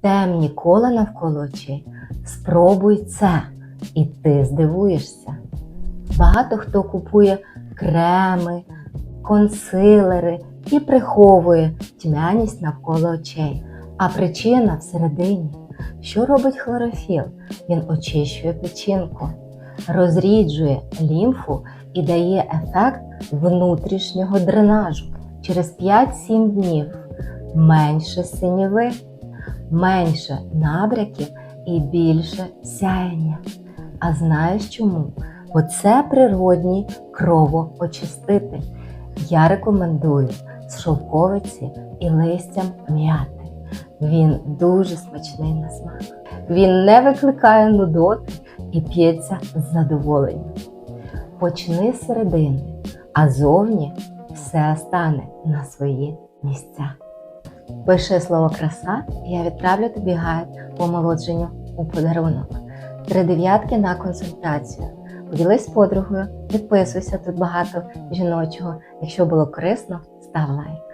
темні кола навколо очей. Спробуй це, і ти здивуєшся. Багато хто купує креми, консилери і приховує тьмяність навколо очей. А причина всередині. Що робить хлорофіл? Він очищує печінку, розріджує лімфу і дає ефект внутрішнього дренажу. Через 5-7 днів менше синіви, менше набряків і більше сяєння. А знаєш чому? Бо це природній кровоочиститель. Я рекомендую з шовковиці і листям м'яти. Він дуже смачний на смак. Він не викликає нудоти і п'ється з задоволенням. Почни з середини, а зовні все стане на свої місця. Пиши слово краса, і я відправлю тобі гайд по омолодженню у подарунок. Три дев'ятки на консультацію. Поділись з подругою, підписуйся тут багато жіночого. Якщо було корисно, став лайк.